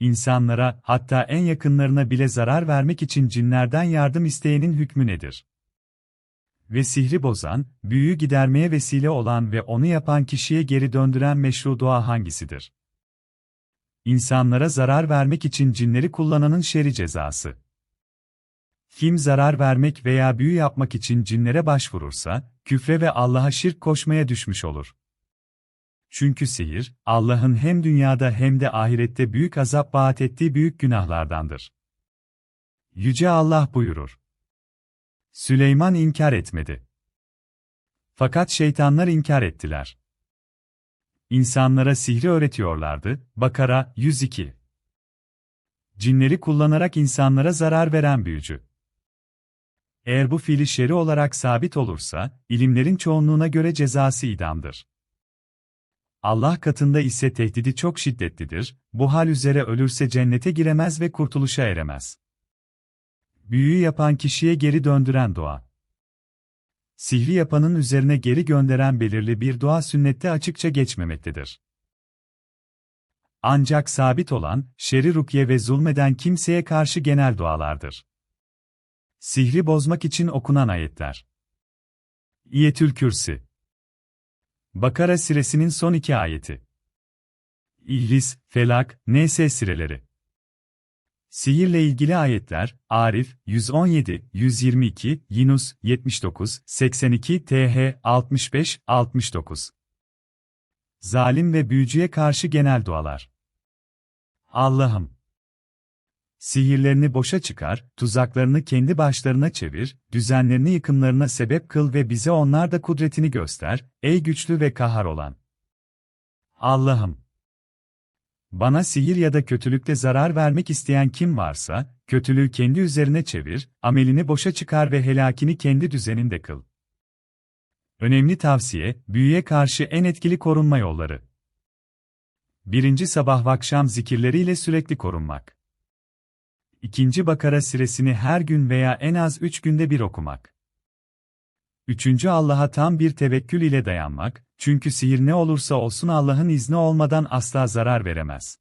insanlara, hatta en yakınlarına bile zarar vermek için cinlerden yardım isteyenin hükmü nedir? Ve sihri bozan, büyüyü gidermeye vesile olan ve onu yapan kişiye geri döndüren meşru dua hangisidir? İnsanlara zarar vermek için cinleri kullananın şeri cezası. Kim zarar vermek veya büyü yapmak için cinlere başvurursa, küfre ve Allah'a şirk koşmaya düşmüş olur. Çünkü sihir, Allah'ın hem dünyada hem de ahirette büyük azap vaat ettiği büyük günahlardandır. Yüce Allah buyurur. Süleyman inkar etmedi. Fakat şeytanlar inkar ettiler. İnsanlara sihri öğretiyorlardı. Bakara 102 Cinleri kullanarak insanlara zarar veren büyücü. Eğer bu fiili şeri olarak sabit olursa, ilimlerin çoğunluğuna göre cezası idamdır. Allah katında ise tehdidi çok şiddetlidir, bu hal üzere ölürse cennete giremez ve kurtuluşa eremez. Büyüyü yapan kişiye geri döndüren dua. Sihri yapanın üzerine geri gönderen belirli bir dua sünnette açıkça geçmemektedir. Ancak sabit olan, şeri rukye ve zulmeden kimseye karşı genel dualardır. Sihri bozmak için okunan ayetler. İyetül Kürsi Bakara siresinin son iki ayeti. İhlis, Felak, Nese sireleri. Sihirle ilgili ayetler, Arif, 117, 122, Yunus, 79, 82, TH, 65, 69. Zalim ve büyücüye karşı genel dualar. Allah'ım! Sihirlerini boşa çıkar, tuzaklarını kendi başlarına çevir, düzenlerini yıkımlarına sebep kıl ve bize onlar da kudretini göster, ey güçlü ve kahar olan. Allah'ım! Bana sihir ya da kötülükle zarar vermek isteyen kim varsa, kötülüğü kendi üzerine çevir, amelini boşa çıkar ve helakini kendi düzeninde kıl. Önemli tavsiye, büyüye karşı en etkili korunma yolları. Birinci sabah akşam zikirleriyle sürekli korunmak. İkinci Bakara siresini her gün veya en az üç günde bir okumak. Üçüncü Allah'a tam bir tevekkül ile dayanmak, çünkü sihir ne olursa olsun Allah'ın izni olmadan asla zarar veremez.